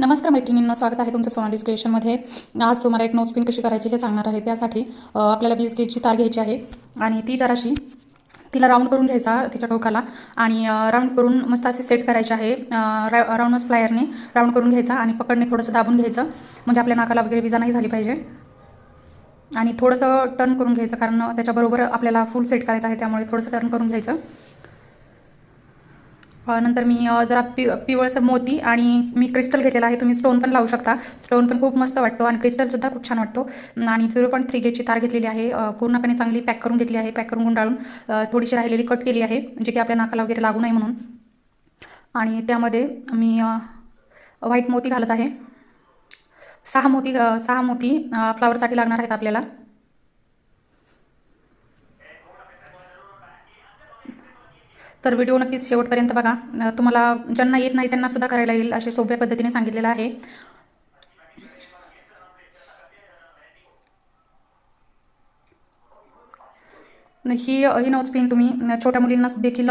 नमस्कार मैत्रिणींना स्वागत आहे तुमचं सोनालीस क्रिएशनमध्ये आज तुम्हाला एक नोजपिन कशी करायची हे सांगणार आहे. त्यासाठी आपल्याला वीस गेजची तार घ्यायची आहे आणि ती जराशी तिला राऊंड करून घ्यायचा तिच्या टोकाला आणि राऊंड करून मस्त असे सेट करायचे आहे. राऊंडच प्लायरने राऊंड करून घ्यायचा आणि पकडणे थोडंसं दाबून घ्यायचं. म्हणजे आपल्या नाकाला वगैरे विजा नाही झाली पाहिजे. आणि थोडंसं टर्न करून घ्यायचं कारण त्याच्याबरोबर आपल्याला फुल सेट करायचं आहे त्यामुळे थोडंसं टर्न करून घ्यायचं. नंतर मी जरा पि पिवळसर मोती आणि मी क्रिस्टल घेतलेला आहे. तुम्ही स्टोन पण लावू शकता. स्टोन पण खूप मस्त वाटतो आणि क्रिस्टलसुद्धा खूप छान वाटतो. आणि झिरो पॉईंट थ्री गेची तार घेतलेली आहे. पूर्णपणे चांगली पॅक करून घेतली आहे. पॅक करून गुंडाळून थोडीशी राहिलेली कट केली आहे जे की आपल्या नाकाला वगैरे लागू नये म्हणून. आणि त्यामध्ये मी व्हाईट मोती घालत आहे. सहा मोती सहा मोती फ्लावरसाठी लागणार आहेत आपल्याला. तर व्हिडिओ नक्कीच शेवटपर्यंत बघा. तुम्हाला ज्यांना येत नाही त्यांना सुद्धा करायला येईल असे सोप्या पद्धतीने सांगितलेलं आहे. ही ही नोज पिन तुम्ही छोट्या मुलींना देखील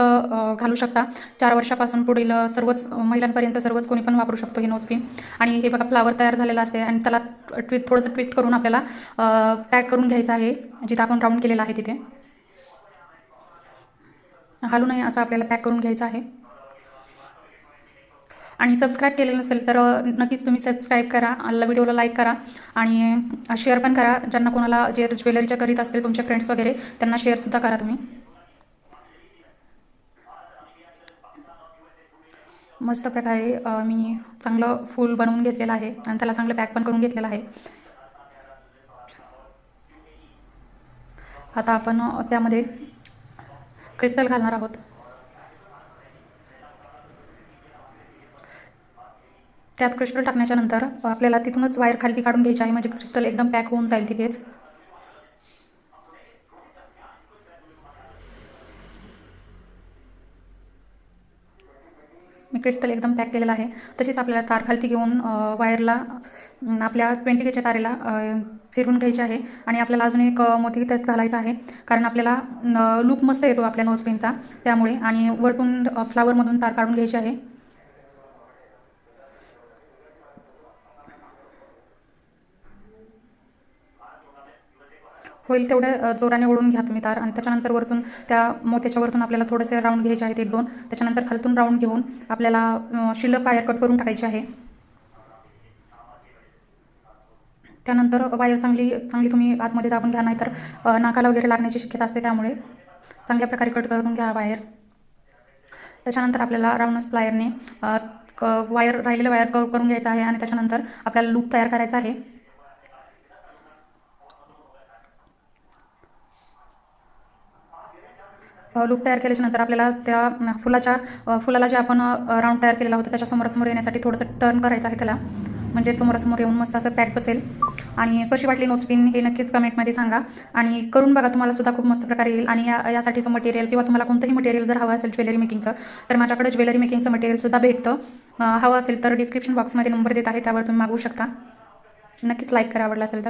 घालू शकता. चार वर्षापासून पुढील सर्वच महिलांपर्यंत सर्वच कोणी पण वापरू शकतो ही नोज पिन. आणि हे बघा फ्लावर तयार झालेला असते आणि त्याला ट्वि थोडंसं ट्विस्ट करून आपल्याला पॅक करून घ्यायचं आहे जिथं आपण राऊंड केलेला आहे तिथे. हालू नये असं आपल्याला पॅक करून घ्यायचं आहे. आणि सबस्क्राईब केलेलं नसेल तर नक्कीच तुम्ही सबस्क्राईब करा आला व्हिडिओला लाईक करा आणि शेअर पण करा. ज्यांना कोणाला जे ज्वेलरीच्या करीत असतील तुमचे फ्रेंड्स वगैरे त्यांना शेअरसुद्धा करा तुम्ही. मस्त प्रकारे मी चांगलं फूल बनवून घेतलेलं आहे आणि त्याला चांगलं पॅक पण करून घेतलेलं आहे. आता आपण त्यामध्ये क्रिस्टल घालणार आहोत. त्यात क्रिस्टल टाकण्याच्या नंतर आपल्याला तिथूनच वायर खालती काढून घ्यायची आहे म्हणजे क्रिस्टल एकदम पॅक होऊन जाईल तिथेच. मी क्रिस्टल एकदम पॅक केलेला आहे. तशीच आपल्याला तार खालती घेऊन वायरला आपल्या ट्वेंटी केच्या तारेला फिरून घ्यायची आहे आणि आपल्याला अजून एक मोती त्यात घालायचा आहे. कारण आपल्याला लूक मस्त येतो आपल्या नोजपिनचा त्यामुळे आणि वरतून फ्लावरमधून तार काढून घ्यायची आहे. होईल तेवढ्या जोराने ओढून घ्या तुम्ही तार. आणि त्याच्यानंतर वरतून त्या मोत्याच्या वरतून आपल्याला थोडेसे राऊंड घ्यायचे आहेत एक दोन. त्याच्यानंतर खालतून राऊंड घेऊन आपल्याला शिल्लक पायर कट करून टाकायची आहे. त्यानंतर वायर चांगली चांगली तुम्ही आतमध्ये दाबून घ्या नाहीतर नाकाला वगैरे लागण्याची शक्यता असते त्यामुळे. चांगल्या प्रकारे कट करून घ्या वायर. त्याच्यानंतर आपल्याला राऊंडच प्लायरने क वायर राहिलेलं वायर कव करून घ्यायचं आहे आणि त्याच्यानंतर आपल्याला लूप तयार करायचा आहे. लूप तयार केल्याच्यानंतर आपल्याला त्या फुलाच्या फुलाला जे आपण राऊंड तयार केलेला होता त्याच्या समोरासमोर येण्यासाठी थोडंसं टर्न करायचं आहे त्याला. म्हणजे समोरासमोर येऊन मस्त असं पॅक बसेल. आणि कशी वाटली नोचपिन हे नक्कीच कमेंटमध्ये सांगा. आणि करून बघा तुम्हाला सुद्धा खूप मस्त प्रकारे येईल. आणि या यासाठीचं मटेरियल किंवा तुम्हाला कोणतंही मटेरियल जर हवं असेल ज्वेलरी मेकिंगचं तर माझ्याकडे ज्वेलरी मेकिंगचं मटेरियलसुद्धा भेटतं. हवं असेल तर डिस्क्रिप्शन बॉक्समध्ये नंबर देत आहे त्यावर तुम्ही मागवू शकता. नक्कीच लाईक करा आवडला असेल तर.